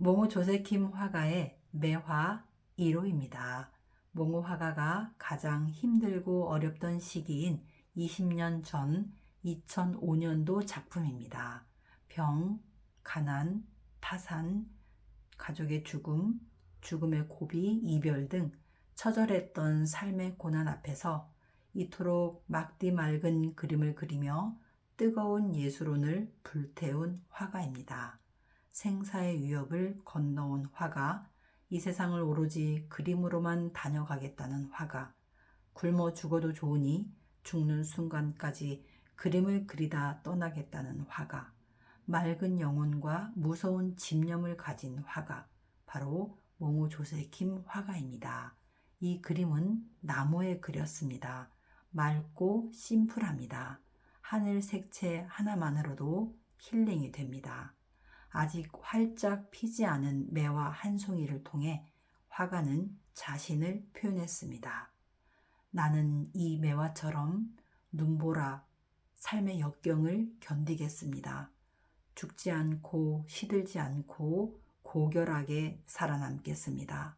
몽호 조세킴 화가의 매화 1호입니다. 몽호 화가가 가장 힘들고 어렵던 시기인 20년 전 2005년도 작품입니다. 병, 가난, 파산, 가족의 죽음, 죽음의 고비, 이별 등 처절했던 삶의 고난 앞에서 이토록 막디 맑은 그림을 그리며 뜨거운 예술혼을 불태운 화가입니다. 생사의 위협을 건너온 화가, 이 세상을 오로지 그림으로만 다녀가겠다는 화가, 굶어 죽어도 좋으니 죽는 순간까지 그림을 그리다 떠나겠다는 화가, 맑은 영혼과 무서운 집념을 가진 화가, 바로 몽호 조세킴 화가입니다. 이 그림은 나무에 그렸습니다. 맑고 심플합니다. 하늘 색채 하나만으로도 힐링이 됩니다. 아직 활짝 피지 않은 매화 한 송이를 통해 화가는 자신을 표현했습니다. 나는 이 매화처럼 눈보라 삶의 역경을 견디겠습니다. 죽지 않고 시들지 않고 고결하게 살아남겠습니다.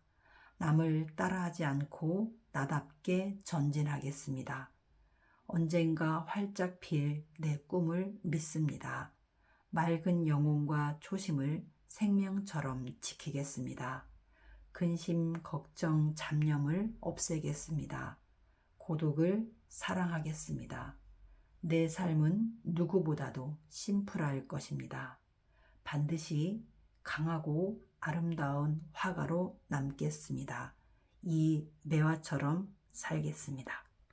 남을 따라하지 않고 나답게 전진하겠습니다. 언젠가 활짝 필 내 꿈을 믿습니다. 맑은 영혼과 초심을 생명처럼 지키겠습니다. 근심, 걱정, 잡념을 없애겠습니다. 고독을 사랑하겠습니다. 내 삶은 누구보다도 심플할 것입니다. 반드시 강하고 아름다운 화가로 남겠습니다. 이 매화처럼 살겠습니다.